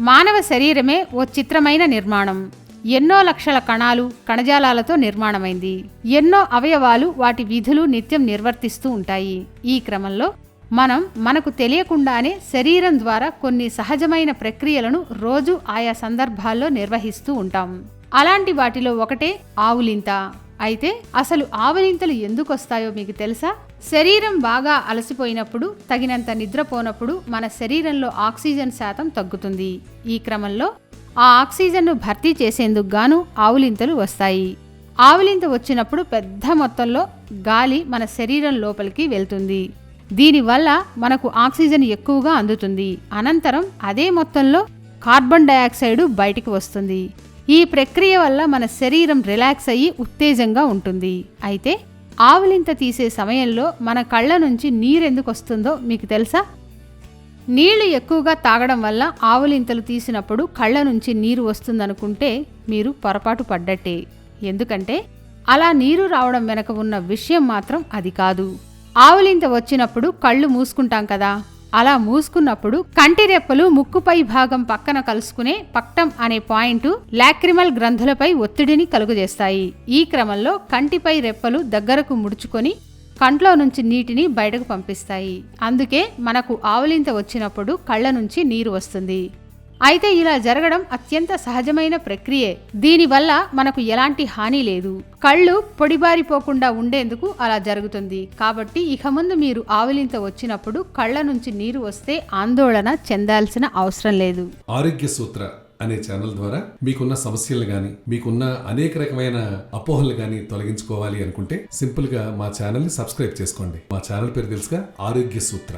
మానవ శరీరమే ఓ చిత్రమైన నిర్మాణం. ఎన్నో లక్షల కణాలు కణజాలాలతో నిర్మాణమైంది. ఎన్నో అవయవాలు వాటి విధులు నిత్యం నిర్వర్తిస్తూ ఉంటాయి. ఈ క్రమంలో మనం మనకు తెలియకుండానే శరీరం ద్వారా కొన్ని సహజమైన ప్రక్రియలను రోజు ఆయా సందర్భాల్లో నిర్వహిస్తూ ఉంటాం. అలాంటి వాటిలో ఒకటే ఆవులింత. అయితే అసలు ఆవలింతలు ఎందుకు వస్తాయో మీకు తెలుసా? శరీరం బాగా అలసిపోయినప్పుడు తగినంత నిద్రపోనప్పుడు మన శరీరంలో ఆక్సిజన్ శాతం తగ్గుతుంది. ఈ క్రమంలో ఆ ఆక్సిజన్ను భర్తీ చేసేందుకు గాను ఆవులింతలు వస్తాయి. ఆవులింత వచ్చినప్పుడు పెద్ద మొత్తంలో గాలి మన శరీరం లోపలికి వెళ్తుంది. దీనివల్ల మనకు ఆక్సిజన్ ఎక్కువగా అందుతుంది. అనంతరం అదే మొత్తంలో కార్బన్ డయాక్సైడ్ బయటికి వస్తుంది. ఈ ప్రక్రియ వల్ల మన శరీరం రిలాక్స్ అయ్యి ఉత్తేజంగా ఉంటుంది. అయితే ఆవులింత తీసే సమయంలో మన కళ్ళ నుంచి నీరెందుకు వస్తుందో మీకు తెలుసా? నీళ్ళు ఎక్కువగా తాగడం వల్ల ఆవులింతలు తీసినప్పుడు కళ్ళ నుంచి నీరు వస్తుందనుకుంటే మీరు పొరపాటు పడ్డట్టే. ఎందుకంటే అలా నీరు రావడం వెనక ఉన్న విషయం మాత్రం అది కాదు. ఆవులింత వచ్చినప్పుడు కళ్ళు మూసుకుంటాం కదా? అలా మూసుకున్నప్పుడు కంటి రెప్పలు ముక్కుపై భాగం పక్కన కలుసుకునే పక్టం అనే పాయింట్ లాక్రిమల్ గ్రంథులపై ఒత్తిడిని కలుగజేస్తాయి. ఈ క్రమంలో కంటిపై రెప్పలు దగ్గరకు ముడుచుకొని కంట్లో నుంచి నీటిని బయటకు పంపిస్తాయి. అందుకే మనకు ఆవులింత వచ్చినప్పుడు కళ్ళ నుంచి నీరు వస్తుంది. అయితే ఇలా జరగడం అత్యంత సహజమైన ప్రక్రియే. దీనివల్ల మనకు ఎలాంటి హాని లేదు. కళ్ళు పొడిబారిపోకుండా ఉండేందుకు అలా జరుగుతుంది. కాబట్టి ఇక ముందు మీరు ఆవులింత వచ్చినప్పుడు కళ్ళ నుంచి నీరు వస్తే ఆందోళన చెందాల్సిన అవసరం లేదు. ఆరోగ్య సూత్ర అనే ఛానల్ ద్వారా మీకున్న సమస్యలు కానీ మీకున్న అనేక రకమైన అపోహలు కానీ తొలగించుకోవాలి అనుకుంటే సింపుల్గా మా ఛానల్ని సబ్స్క్రైబ్ చేసుకోండి. మా ఛానల్ పేరు తెలుసుగా ఆరోగ్య సూత్ర.